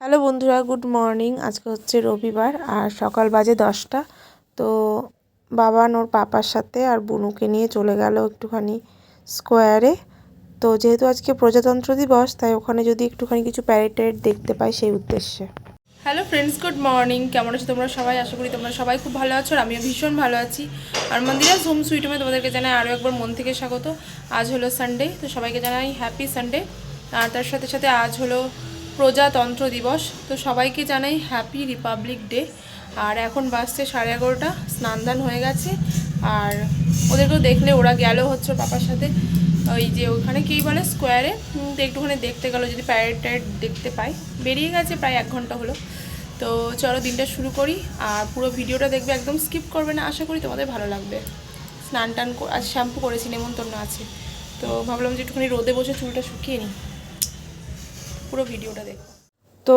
Hello বন্ধুরা, good morning. আজকে হচ্ছে রবিবার আর সকাল বাজে দশটা। তো বাবান ওর পাপার সাথে আর বুনুকে নিয়ে চলে গেল একটুখানি স্কোয়ারে। তো যেহেতু আজকে প্রজাতন্ত্র দিবস, তাই ওখানে যদি একটুখানি কিছু প্যারেড দেখতে পাই সেই উদ্দেশ্যে। হ্যালো ফ্রেন্ডস গুড মর্নিং কেমন আছো তোমরা সবাই? আশা করি তোমরা সবাই খুব ভালো আছো আর আমিও ভীষণ ভালো আছি। আর মন্দিরা হোম সুইটমে তোমাদেরকে জানাই আরও একবার মন থেকে স্বাগত। আজ হলো সানডে তো সবাইকে জানাই হ্যাপি সানডে আর তার সাথে সাথে আজ হলো প্রজাতন্ত্র দিবস। তো সবাইকে জানাই হ্যাপি রিপাবলিক ডে আর এখন বাজছে সাড়ে এগারোটা স্নান দান হয়ে গেছে। আর ওদেরকেও দেখলে ওরা গেল হচ্ছে পাপার সাথে। ওই যে ওখানে কী বলে স্কোয়ারে তো একটুখানি দেখতে গেলো, যদি প্যারেড ট্যারেড দেখতে পাই। বেরিয়ে গেছে প্রায় এক ঘণ্টা হলো। তো চলো দিনটা শুরু করি। আর পুরো ভিডিওটা দেখবে, একদম স্কিপ করবে না। আশা করি তোমাদের ভালো লাগবে। স্নান টান আর শ্যাম্পু করেছি, নেমন্তন্ন আছে। তো ভাবলাম যে একটুখানি রোদে বসে চুলটা শুকিয়ে নিই। পুরো ভিডিওটা দেখো। তো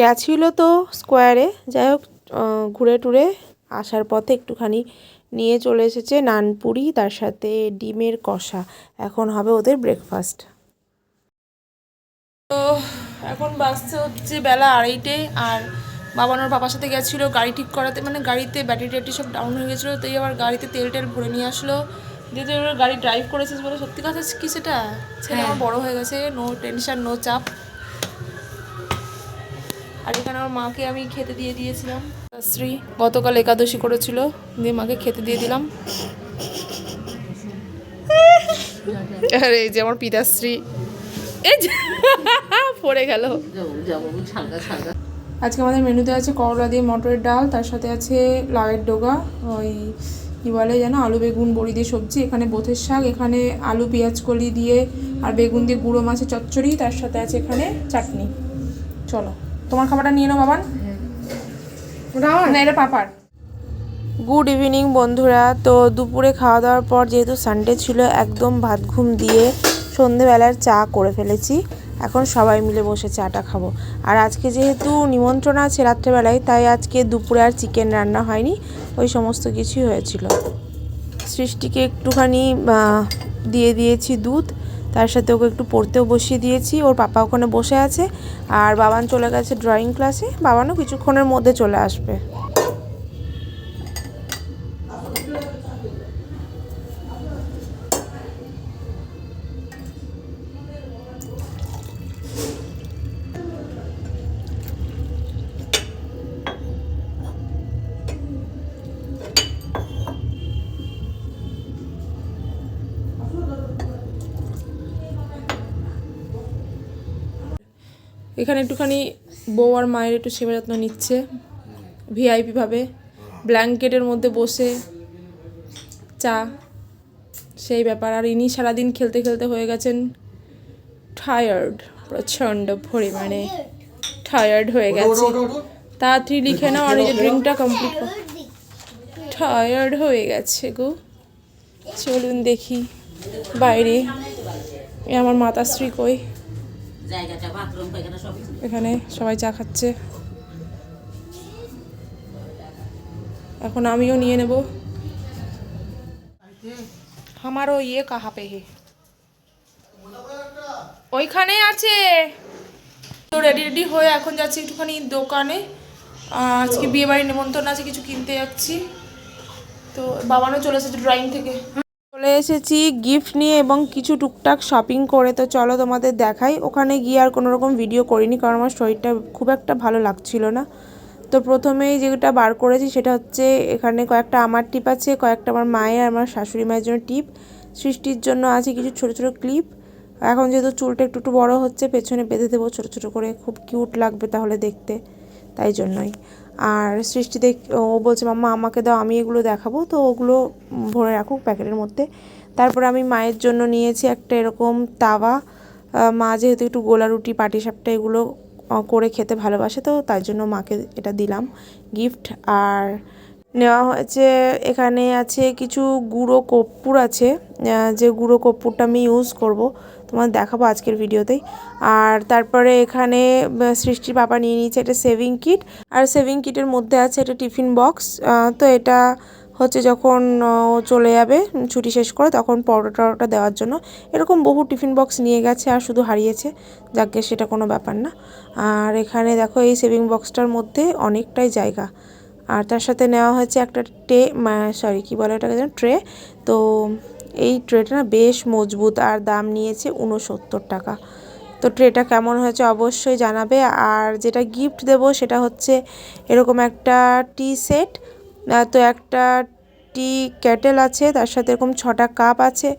গেছিল তো স্কোয়ারে যাই হোক ঘুরে টুরে আসার পথে একটুখানি নিয়ে চলে এসেছে নানপুরি তার সাথে ডিমের কষা। এখন হবে ওদের ব্রেকফাস্ট তো এখন বাসতে হচ্ছে বেলা আড়াইটে আর বাবানোর বাবার সাথে গেছিল গাড়ি ঠিক করাতে মানে গাড়িতে ব্যাটারি ট্যাটারি সব ডাউন হয়ে গেছিল তাই আবার গাড়িতে তেল টেল ভরে নিয়ে আসলো। তুই এবার গাড়ি ড্রাইভ করেছিস বলে সত্যি কথা কি সেটা? ছেলে আমার বড় হয়ে গেছে নো টেনশন নো চাপ। আর এখানে আমার মাকে আমি খেতে দিয়ে দিয়েছিলাম। শ্রী গতকাল একাদশী করেছিল দিয়ে মাকে খেতে দিয়ে দিলাম। আর এই যে আমার পিতাশ্রী। এই পড়ে গেল। আজকে আমাদের মেনুতে আছে করলা দিয়ে মটরের ডাল তার সাথে আছে লাউয়ের ডোগা ওই কী বলে যেন আলু বেগুন বড়ি দিয়ে সবজি এখানে বোথের শাক এখানে আলু পেঁয়াজ কলি দিয়ে আর বেগুন দিয়ে গুঁড়ো মাছের চচ্চড়ি তার সাথে আছে এখানে চাটনি। চলো। তোমার খাবারটা নিয়ে নাও বাবান। না এটা পাপার। গুড ইভিনিং বন্ধুরা। তো দুপুরে খাওয়া দাওয়ার পর যেহেতু সানডে ছিল একদম ভাত ঘুম দিয়ে সন্ধেবেলার চা করে ফেলেছি। এখন সবাই মিলে বসে চাটা খাব। আর আজকে যেহেতু নিমন্ত্রণ আছে রাত্রেবেলায় তাই আজকে দুপুরে আর চিকেন রান্না হয়নি। ওই সমস্ত কিছুই হয়েছিল। সৃষ্টিকে একটুখানি দিয়ে দিয়েছি দুধ। তার সাথে ওকে একটু পড়তেও বসিয়ে দিয়েছি। ওর পাপা ওখানে বসে আছে। আর বাবান চলে গেছে ড্রয়িং ক্লাসে বাবানও কিছুক্ষণের মধ্যে চলে আসবে। এখানে একটুখানি বউ আর মায়ের একটু সেবা যত্ন নিচ্ছে ভিআইপি ভাবে। ব্ল্যাঙ্কেটের মধ্যে বসে চা সেই ব্যাপার। আর ইনি সারাদিন খেলতে খেলতে হয়ে গেছেন টায়ার্ড প্রচণ্ড পরিমাণে টায়ার্ড হয়ে গেছে। তাড়াতাড়ি লিখে নাও আর এই যে ড্রিঙ্কটা কমপ্লিট কর। টায়ার্ড হয়ে গেছে গো। চলুন দেখি বাইরে। আমার মাতাশ্রী কই? এখানে সবাই চা খাচ্ছে। এখন আমিও নিয়ে নেব। আমারও ইয়ে কাহা পে হে। ওইখানে আছে। তো রেডি রেডি হয়ে এখন যাচ্ছি একটুখানি দোকানে। আজকে বিয়ে বাড়ির নেমন্তন্ন আছে, কিছু কিনতে যাচ্ছি। তো বাবানও চলে এসেছে ড্রয়িং থেকে। চলে এসেছি গিফট নিয়ে এবং কিছু টুকটাক শপিং করে। তো চলো তোমাদের দেখাই। ওখানে গিয়ে আর কোনো রকম ভিডিও করিনি কারণ আমার শরীরটা খুব একটা ভালো লাগছিল না। তো প্রথমেই যেটা বার করেছি সেটা হচ্ছে এখানে কয়েকটা আমার টিপ আছে, কয়েকটা আমার মায়ের, আমার শাশুড়ি মায়ের জন্য টিপ সৃষ্টির জন্য আছে কিছু ছোট ছোট ক্লিপ এখন যেহেতু চুলটা একটু একটু বড় হচ্ছে, পেছনে বেঁধে দেবো ছোট ছোট করে। খুব কিউট লাগবে তাহলে দেখতে। তাই জন্যই। আর সৃষ্টি দেখ, ও বলছে, মাম্মা, আমাকে দাও, আমি এগুলো দেখাবো। তো ওগুলো ভরে রাখুক প্যাকেটের মধ্যে। তারপর আমি মায়ের জন্য নিয়েছি একটা এরকম তাওয়া। মা যেহেতু একটু গোলা রুটি পাটিসাপটা এগুলো করে খেতে ভালোবাসে, তো তাই জন্য মাকে এটা দিলাম গিফট আর নেওয়া হয়েছে, এখানে আছে কিছু গুঁড়ো কর্পূর আছে যে গুঁড়ো কর্পূরটা আমি ইউজ করব। তোমার দেখাবো আজকের ভিডিওতেই। আর তারপরে এখানে সৃষ্টির পাপা নিয়ে নিয়েছে এটা সেভিং কিট আর সেভিং কিটের মধ্যে আছে এটা টিফিন বক্স তো এটা হচ্ছে যখন চলে যাবে ছুটি শেষ করে, তখন পরোটা টরোটা দেওয়ার জন্য। এরকম বহু টিফিন বক্স নিয়ে গেছে আর শুধু হারিয়েছে। যাকে সেটা কোনো ব্যাপার না। আর এখানে দেখো এই সেভিং বক্সটার মধ্যে অনেকটাই জায়গা। আর তার সাথে নেওয়া হয়েছে একটা টে সরি কী বলে ওটাকে যেন? ট্রে তো এই ট্রেটা না বেশ মজবুত আর দাম নিয়েছে উনসত্তর টাকা। তো ট্রেটা কেমন হয়েছে অবশ্যই জানাবে। আর যেটা গিফট দেব সেটা হচ্ছে এরকম একটা টি সেট তো একটা টি ক্যাটেল আছে, তার সাথে এরকম ছটা কাপ আছে।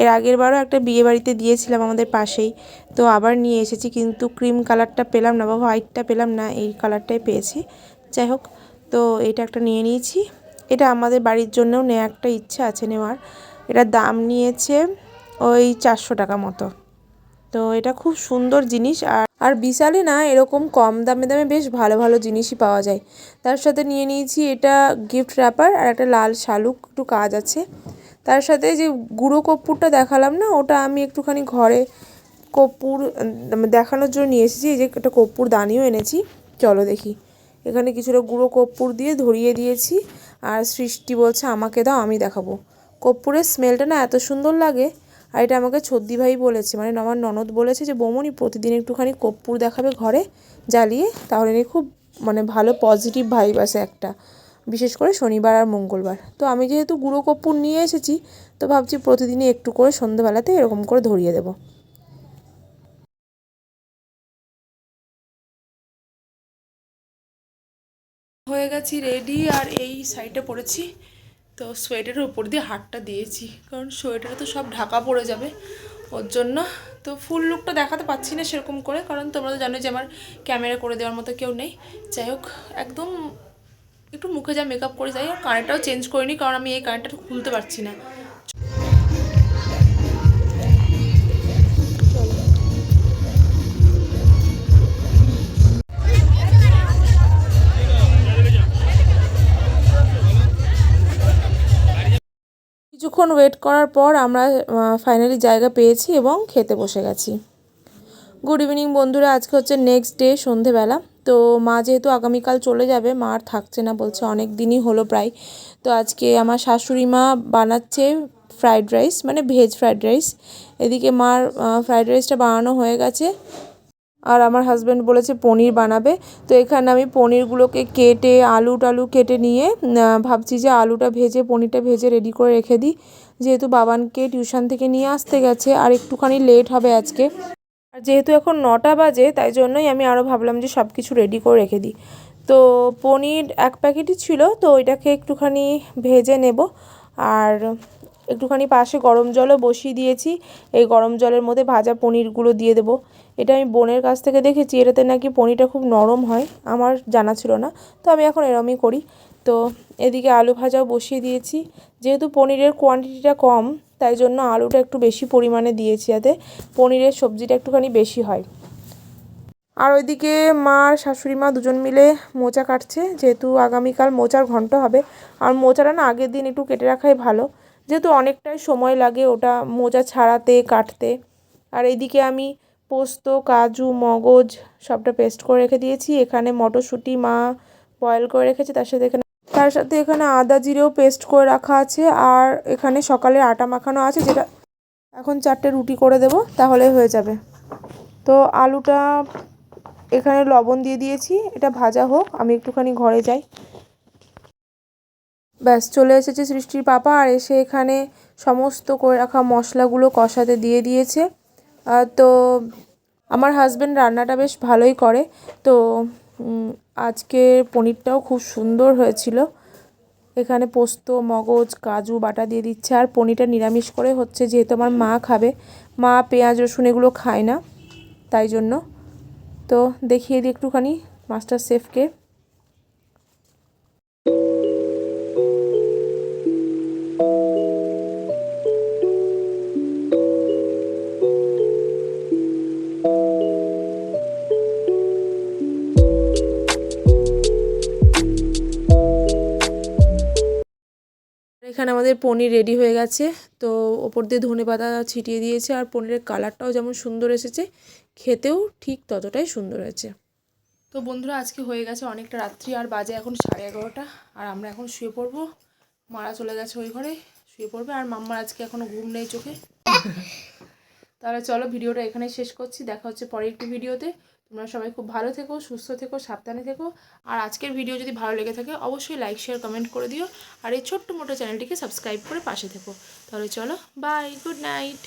এর আগের বারও একটা বিয়ে বাড়িতে দিয়েছিলাম আমাদের পাশেই। তো আবার নিয়ে এসেছি, কিন্তু ক্রিম কালারটা পেলাম না বা হোয়াইটটা পেলাম না, এই কালারটাই পেয়েছি। যাই হোক, তো এটা একটা নিয়ে নিয়েছি। এটা আমাদের বাড়ির জন্যও নেওয়া একটা ইচ্ছা আছে নেওয়ার। এটার দাম নিয়েছে ওই চারশো টাকা মতো। তো এটা খুব সুন্দর জিনিস আর আর বিশালে না এরকম কম দামে দামে বেশ ভালো ভালো জিনিসই পাওয়া যায়। তার সাথে নিয়ে নিয়েছি এটা গিফট র্যাপার আর একটা লাল শালুক, একটু কাজ আছে। তার সাথে যে গুঁড়ো কর্পূরটা দেখালাম না, ওটা আমি একটুখানি ঘরে কর্পূর দেখানোর জন্য নিয়ে এসেছি। এই যে একটা কর্পূর দানিও এনেছি, চলো দেখি। এখানে কিছুটা গুঁড়ো কর্পূর দিয়ে ধরিয়ে দিয়েছি। আর সৃষ্টি বলছে, আমাকে দাও, আমি দেখাবো। কর্পূরের স্মেলটা না এত সুন্দর লাগে। আর এটা আমাকে ছদ্দি ভাই বলেছে মানে আমার ননদ বলেছে যে, বৌমনি, প্রতিদিন একটুখানি কর্পূর দেখাবে ঘরে জ্বালিয়ে, তাহলে খুব মানে ভালো পজিটিভ ভাইব আসে একটা। বিশেষ করে শনিবার আর মঙ্গলবার। তো আমি যেহেতু গুঁড়ো কর্পূর নিয়ে এসেছি, তো ভাবছি প্রতিদিনই একটু করে সন্ধ্যেবেলাতে এরকম করে ধরিয়ে দেবো। হয়ে গেছি রেডি আর এই সাইডে পড়েছি। তো সোয়েটারের উপর দিয়ে হাতটা দিয়েছি। কারণ সোয়েটারে তো সব ঢাকা পড়ে যাবে। ওর জন্য তো ফুল লুকটা দেখাতে পাচ্ছি না সেরকম করে। কারণ তোমরা তো জানো যে আমার ক্যামেরা করে দেওয়ার মতো কেউ নেই। যাই হোক, একদম একটু মুখে যা মেকআপ করে, যাই আর কানেরটাও চেঞ্জ করিনি। কারণ আমি এই কানেরটা খুলতে পারছি না। কিছুক্ষণ ওয়েট করার পর আমরা ফাইনালি জায়গা পেয়েছি এবং খেতে বসে গেছি। গুড ইভিনিং বন্ধুরা, আজকে হচ্ছে নেক্সট ডে সন্ধেবেলা। তো মা যেহেতু আগামীকাল চলে যাবে, মা আর থাকছে না বলছে অনেক দিনই হলো প্রায়। তো আজকে আমার শাশুড়ি মা বানাচ্ছে ফ্রাইড রাইস মানে ভেজ ফ্রাইড রাইস এদিকে মার ফ্রাইড রাইসটা বানানো হয়ে গেছে। আর আমার হাজব্যান্ড বলেছে, পনির বানাবে। তো এখানে আমি পনিরগুলোকে কেটে, আলু টালু কেটে নিয়ে ভাবছি যে আলুটা ভেজে, পনিরটা ভেজে রেডি করে রেখে দিই। যেহেতু বাবানকে টিউশন থেকে নিয়ে আসতে গেছে, আর একটুখানি লেট হবে আজকে। আর যেহেতু এখন নটা বাজে, তাই জন্যই আমি আরও ভাবলাম যে সব কিছু রেডি করে রেখে দিই। তো পনির এক প্যাকেটই ছিল, তো ওইটাকে একটুখানি ভেজে নেব। আর একটুখানি পাশে গরম জলও বসিয়ে দিয়েছি। এই গরম জলের মধ্যে ভাজা পনিরগুলো দিয়ে দেবো। এটা আমি বোনের কাছ থেকে দেখেছি, এটাতে নাকি পনিরটা খুব নরম হয়, আমার জানা ছিল না। তো আমি এখন এরমই করি। তো এদিকে আলু ভাজাও বসিয়ে দিয়েছি। যেহেতু পনিরের কোয়ান্টিটিটা কম, তাই জন্য আলুটা একটু বেশি পরিমাণে দিয়েছি যাতে পনিরের সবজিটা একটুখানি বেশি হয়। আর ওইদিকে মা আর শাশুড়ি মা দুজন মিলে মোচা কাটছে, যেহেতু আগামীকাল মোচার ঘন্ট হবে। আর মোচাটা না আগের দিন একটু কেটে রাখাই ভালো। যেহেতু অনেকটাই সময় লাগে ওটা মোচা ছাড়াতে, কাটতে। আর এইদিকে আমি পোস্ত, কাজু, মগজ সবটা পেস্ট করে রেখে দিয়েছি। এখানে মটরশুঁটি মা বয়েল করে রেখেছে, তার সাথে এখানে তার সাথে এখানে আদা জিরেও পেস্ট করে রাখা আছে, আর এখানে সকালে আটা মাখানো আছে, যেটা এখন চারটে রুটি করে দেব, তাহলে হয়ে যাবে। তো আলুটা এখানে লবণ দিয়ে দিয়েছি, এটা ভাজা হোক, আমি একটুখানি ঘরে যাই। ব্যাস, চলে এসেছে সৃষ্টির পাপা, আর এসে এখানে সমস্ত করে রাখা মশলাগুলো কষাতে দিয়ে দিয়েছে। তো আমার হাজব্যান্ড রান্নাটা বেশ ভালোই করে। তো আজকে পনিরটাও খুব সুন্দর হয়েছিল। এখানে পোস্ত, মগজ, কাজু, বাটা দিয়ে দিচ্ছে। আর পনিরটা নিরামিষ করে হচ্ছে যেহেতু আমার মা খাবে। মা পেঁয়াজ, রসুন এগুলো খায় না, তাই জন্য। তো দেখিয়ে দিই একটুখানি মাস্টার শেফকে। এখানে আমাদের পনির রেডি হয়ে গেছে। তো ওপর দিয়ে ধনে পাতা ছিটিয়ে দিয়েছে আর পনিরের কালারটাও যেমন সুন্দর এসেছে, খেতেও ঠিক ততটাই সুন্দর হয়েছে। তো বন্ধুরা, আজকে হয়ে গেছে অনেকটা রাত্রি, আর বাজে এখন সাড়ে এগারোটা। আর আমরা এখন শুয়ে পড়ব। মারা চলে গেছে ওই ঘরে, শুয়ে পড়বে। আর মাম্মার আজকে এখনও ঘুম নেই চোখে। তাহলে চলো ভিডিওটা এখানে শেষ করছি। দেখা হচ্ছে পরে একটি ভিডিওতে। তোমরা সবাই খুব ভালো থেকো, সুস্থ থেকো, সাবধানে থেকো। আর আজকের ভিডিও যদি ভালো লেগে থাকে, অবশ্যই লাইক শেয়ার কমেন্ট করে দিও। আর এই ছোট্ট মোটো চ্যানেলটিকে সাবস্ক্রাইব করে পাশে থেকো। তাহলে চলো বাই গুড নাইট